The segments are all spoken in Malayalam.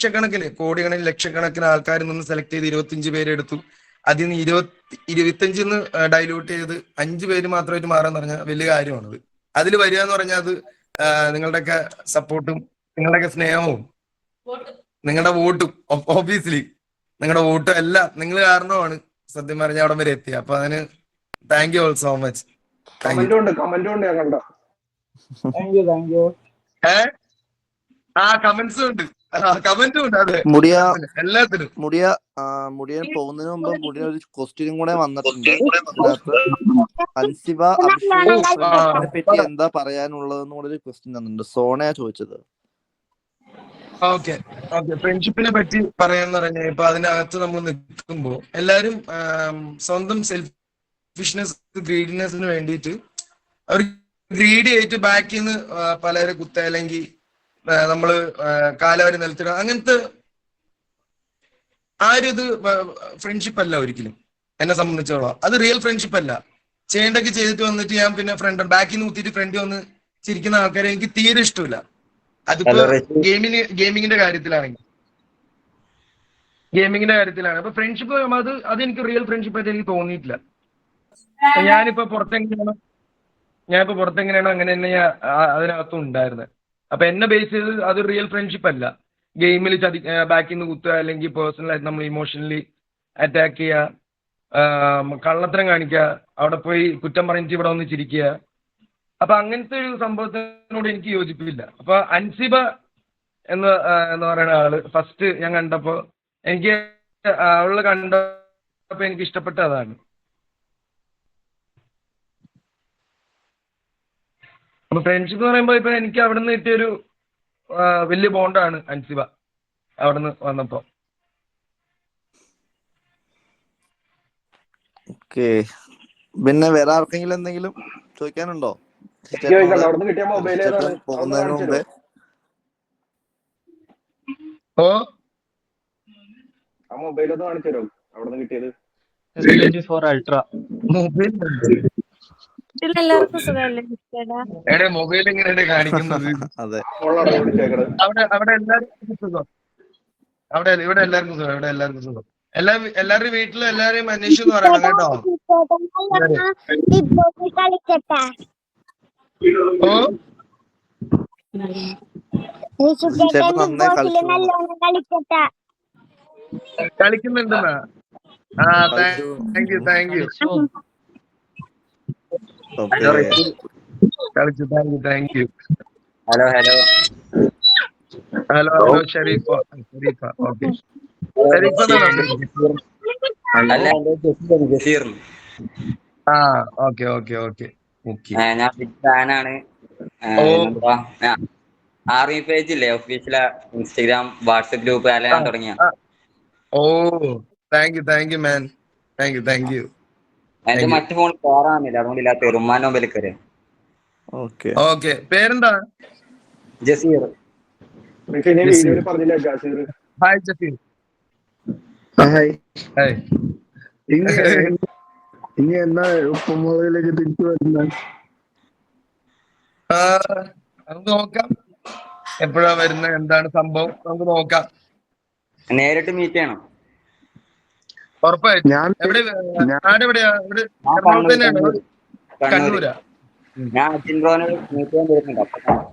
ലക്ഷക്കണക്കിന് കോടിക്കണക്കിന് ലക്ഷക്കണക്കിന് ആൾക്കാരിൽ നിന്ന് സെലക്ട് ചെയ്ത് ഇരുപത്തിയഞ്ച് പേരെടുത്തു അതിൽ നിന്ന് ഇരുപത്തി ഇരുപത്തിയഞ്ചിൽ നിന്ന് ഡൈലൂട്ട് ചെയ്ത് അഞ്ച് പേര് മാത്രമായിട്ട് മാറാന്ന് പറഞ്ഞാൽ വലിയ കാര്യമാണത്. അതിൽ വരിക എന്ന് പറഞ്ഞാൽ അത് നിങ്ങളുടെ നിങ്ങളുടെയൊക്കെ സപ്പോർട്ടും നിങ്ങളുടെയൊക്കെ സ്നേഹവും നിങ്ങളുടെ വോട്ടും ഓബിയസ്ലി നിങ്ങളുടെ വോട്ടും എല്ലാം നിങ്ങൾ കാരണമാണ് സത്യം പറഞ്ഞ അവിടം വരെ എത്തിയത് അപ്പൊ അതിന് thank you all so much thank you ഉണ്ട് കമന്റ് ഉണ്ട് ഞാൻ കണ്ടോ താങ്ക് യു താങ്ക് യു ആ കമന്റ്സും ഉണ്ട്. കമന്റും മുടിയ എല്ലാത്തിനും. മുടിയ മുടിയൻ പോകുന്നതിന് മുമ്പ് മുടിയ ഒരു ക്വസ്റ്റ്യനും കൂടെ വന്നിട്ടുണ്ട്. അൻസിബ അഭിഷേകിനെ പറ്റി എന്താ പറയാനുള്ളതെന്ന് കൂടെ ഒരു ക്വസ്റ്റ്യൻ തന്നിട്ടുണ്ട്. സോണയാ ചോദിച്ചത്. ഓക്കെ ഓക്കെ ഫ്രണ്ട്ഷിപ്പിനെ പറ്റി പറയാന്ന് പറഞ്ഞാൽ ഇപ്പൊ അതിനകത്ത് നമ്മൾ നിൽക്കുമ്പോ എല്ലാരും സ്വന്തം സെൽഫിഷ്നെസ് ഗ്രീഡിനെസിന് വേണ്ടിയിട്ട് അവർ ഗ്രീഡി ആയിട്ട് ബാക്കിൽ നിന്ന് പലരെ കുത്ത അല്ലെങ്കിൽ ആ, നമ്മൾ കാലവരെ നിലത്തിടുക അങ്ങനത്തെ ആ ഒരു ഇത് ഫ്രണ്ട്ഷിപ്പ് അല്ല ഒരിക്കലും എന്നെ സംബന്ധിച്ചോളം. അത് റിയൽ ഫ്രണ്ട്ഷിപ്പ് അല്ല. ചെയ്യേണ്ടൊക്കെ ചെയ്തിട്ട് വന്നിട്ട് ഞാൻ പിന്നെ ഫ്രണ്ട് ബാക്കിൽ നിന്ന് കുത്തിയിട്ട് ഫ്രണ്ട് വന്ന് ചിരിക്കുന്ന ആൾക്കാരെ എനിക്ക് തീരെ ഇഷ്ടമില്ല. അതിപ്പോ ഗെയിമിങ് ഗെയിമിങ്ങിന്റെ കാര്യത്തിലാണെങ്കിൽ. ഗെയിമിങ്ങിന്റെ കാര്യത്തിലാണ്. അപ്പൊ ഫ്രണ്ട്ഷിപ്പ് അത് അത് എനിക്ക് റിയൽ ഫ്രണ്ട്ഷിപ്പ് ആയിട്ട് എനിക്ക് തോന്നിയിട്ടില്ല. ഞാനിപ്പോ പുറത്തെങ്ങനെയാണോ ഞാനിപ്പോ പുറത്തെങ്ങനെയാണോ അങ്ങനെ തന്നെ അതിനകത്തും ഉണ്ടായിരുന്നത് അപ്പൊ എന്നെ ബേസ് ചെയ്ത് അത് റിയൽ ഫ്രണ്ട്ഷിപ്പ് അല്ല. ഗെയിമിൽ ചതി ബാക്കിൽ നിന്ന് കുത്തുക അല്ലെങ്കിൽ പേഴ്സണൽ ആയിട്ട് നമ്മൾ ഇമോഷണലി അറ്റാക്ക് ചെയ്യുക കള്ളത്തരം കാണിക്കുക അവിടെ പോയി കുറ്റം പറഞ്ഞിട്ട് ഇവിടെ വന്ന് ചിരിക്കുക. അപ്പൊ അങ്ങനത്തെ ഒരു സംഭവത്തിനോട് എനിക്ക് യോജിപ്പില്ല. അപ്പൊ അൻസിബ എന്ന് എന്ന് പറയുന്ന ആൾ ഫസ്റ്റ് ഞാൻ കണ്ടപ്പോ എനിക്ക് അവൾ കണ്ടപ്പോ എനിക്ക് ഇഷ്ടപ്പെട്ട അതാണ്. അപ്പൊ ഫ്രണ്ട്ഷിപ്പ് എന്ന് പറയുമ്പോൾ ഇപ്പൊ എനിക്ക് അവിടെ നിന്ന് കിട്ടിയൊരു വലിയ ബോണ്ടാണ് അൻസിബ അവിടെ നിന്ന് വന്നപ്പോ. ഓക്കെ. പിന്നെ വേറെ ആർക്കെങ്കിലും എന്തെങ്കിലും ചോദിക്കാനുണ്ടോ? പോകുന്നതിന് കാണിച്ചു മുമ്പേ ഓ? ആ മൊബൈൽ ഒന്ന് കാണിച്ചു തരുമോ? അവിടെ നിന്ന് കിട്ടിയത്? ട്വന്റി ഫോർ അൾട്രാ മൊബൈൽ എടെ മൊബൈൽ എങ്ങനെയാണ് കാണിക്കുന്നത്? അതെ. അവിടെ അവിടെ എല്ലാവർക്കും സുഖം. അവിടെ ഇവിടെ എല്ലാവർക്കും സുഖം ഇവിടെ എല്ലാവർക്കും സുഖം. എല്ലാ എല്ലാവരുടെയും വീട്ടിലും എല്ലാവരെയും അന്വേഷിച്ചു എന്ന് പറയണം കേട്ടോ. കളിക്കട്ടെ. ഓ കളിക്കുന്നുണ്ടെന്നാ? ആ താങ്ക് യു താങ്ക് യു കളിച്ചു thank you thank you hello hello hello hello Sharifa Sharifa okay അല്ല ആ ഓക്കെ ഓക്കെ ഓക്കെ ഓക്കെ ഞാൻ ബിഗ് ഫാനാണ്. ആർമി പേജ് ഇല്ലേ? ഒഫീഷ്യൽ ഇൻസ്റ്റാഗ്രാം വാട്സപ്പ് ഗ്രൂപ്പ് അല്ലെങ്കിൽ ഞാൻ തുടങ്ങിയ ഓ thank you thank you man thank you thank you എന്റെ മറ്റു ഫോൺ കയറാനില്ല അതുകൊണ്ട് ഇല്ലാത്ത ഉമ്മാൻ മൊബൈൽ കയറി ഓക്കെ ഓക്കെ പേരെന്താ? Jaseer. Hi Jaseer. Hi hi ഇനി എന്നാ ഉപ്പുമുളകിലേക്ക് തിരിച്ചു വരുന്ന? നമുക്ക് നോക്കാം. എപ്പോഴാ വരുന്നത് എന്താണ് സംഭവം? നമുക്ക് നോക്കാം. നേരിട്ട് മീറ്റ് ചെയ്യണം ഉറപ്പായിട്ടും ഞാൻ എവിടെ ഞാൻ- നാടെവിടെയാ ഇവിടെ ഞാൻ എറണാകുളത്ത് തന്നെയാണോ? കണ്ണൂര്. കണ്ണൂര്? കണ്ണൂരാ ഞാൻ അച്ഛൻ ബ്രോനെ മീറ്റ് ചെയ്യാൻ വരുന്നുണ്ട് അപ്പൊ കാണാം.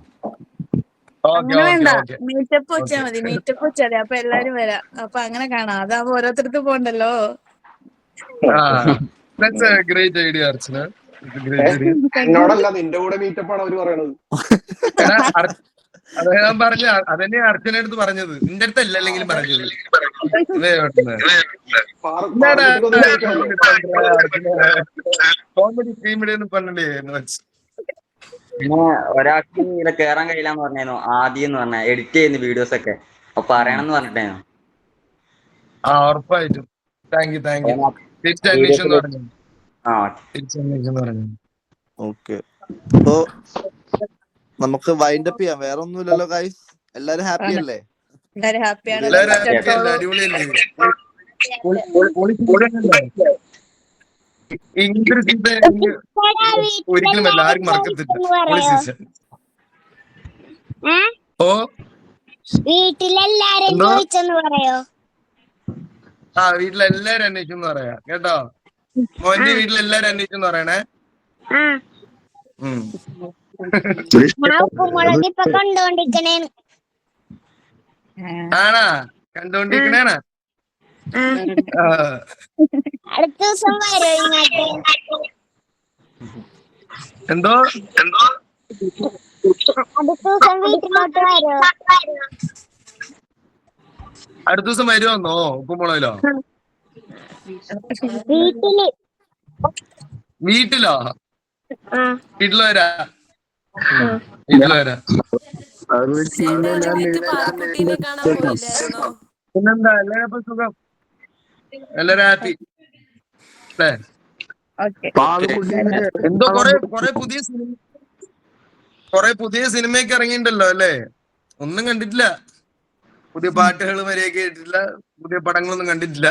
ഓക്കെ അങ്ങനെ ഓക്കെ വേണ്ട. ഓക്കെ. മീറ്റപ്പ് വെച്ചാ മതി. മീറ്റപ്പ് വെച്ചാ മതി അപ്പൊ എല്ലാരും വരാം. അപ്പൊ അങ്ങനെ കാണാം. അതാവുമ്പോ ഓരോരുത്തർക്ക് പോണ്ടല്ലോ. That's a great idea Archana. എന്നോടല്ല നിന്റെ കൂടെ മീറ്റപ്പ് ആണ് അവർ പറയണത്. അത് ഞാൻ പറഞ്ഞ അതന്നെ അർച്ചന അടുത്ത് പറഞ്ഞത്. നിന്റെ അടുത്ത് അല്ല അല്ലെങ്കിലും പറഞ്ഞത്. കോമഡി ടീമിടെ പണ്ടേ പിന്നെ ഒരാൾക്ക് ഇവിടെ കേറാൻ കഴിയില്ലാന്ന് പറഞ്ഞായിരുന്നു ആദ്യം എന്ന് പറഞ്ഞ എഡിറ്റ് ചെയ്യുന്ന വീഡിയോസ് ഒക്കെ. അപ്പൊ പറയണമെന്ന് പറഞ്ഞിട്ടായിരുന്നു. ആ ഉറപ്പായിട്ടും. താങ്ക് യു താങ്ക് യു തിരിച്ചന്വേഷണം എന്ന് പറഞ്ഞു എന്ന് പറഞ്ഞു ഓക്കെ അപ്പോ നമുക്ക് വൈൻഡ് അപ്പ് ചെയ്യാം. വേറെ ഒന്നുമില്ലല്ലോ ഗൈസ് എല്ലാരും ഹാപ്പി അല്ലേ? എല്ലാരും ഹാപ്പിയാണ് എല്ലാവരും അല്ലേ? ഇംഗ്ലീഷ് ഒരിക്കലും അല്ല ആരും മറക്കത്തില്ല ഓ വീട്ടിലെല്ലാരും? ചോദിച്ചെന്ന് പറയോ ആ വീട്ടിലെല്ലാരും അന്വേഷിച്ചെന്ന് പറയാ. കേട്ടോ? മോന്റെ വീട്ടിലെല്ലാരും അന്വേഷിച്ചെന്ന് പറയണേ. ഉം. ആണാ? കണ്ടോണ്ടിരിക്കണേണ ആ. അടുത്ത ദിവസം വരോ ഇങ്ങോട്ട്. എന്തോ? അടുത്ത ദിവസം വീട്ടിലോട്ട് വരോ. അടുത്ത ദിവസം വരുമെന്നോ ഉപ്പുമുളകിലോ? വീട്ടിൽ. വീട്ടിലോ? ആ. വീട്ടിൽ വരാ? പിന്നെന്താ? എല്ലാരും അപ്പൊ സുഖം. എല്ലാരും ഹാപ്പി അല്ലേ? എന്തോ കൊറേ കൊറേ പുതിയ സിനിമ കൊറേ പുതിയ സിനിമയൊക്കെ ഇറങ്ങിയിട്ടുണ്ടല്ലോ അല്ലേ? ഒന്നും കണ്ടിട്ടില്ല. പുതിയ പാട്ടുകൾ വരെയൊക്കെ കേട്ടിട്ടില്ല. പുതിയ പടങ്ങളൊന്നും കണ്ടിട്ടില്ല.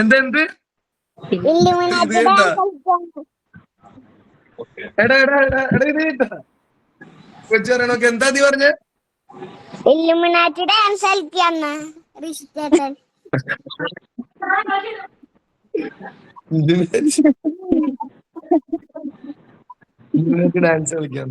എന്തെന്ത് എടാ എടാ എടാ എടാ ഇത് കേട്ടാ കൊച്ചു പറയണൊക്കെ എന്താ നീ പറഞ്ഞേ? ഇല്ലുമിനാറ്റി ഡാൻസ് കളിക്കാന്ന് ഋഷിച്ചേട്ടൻ ഡാൻസ് കളിക്കാൻ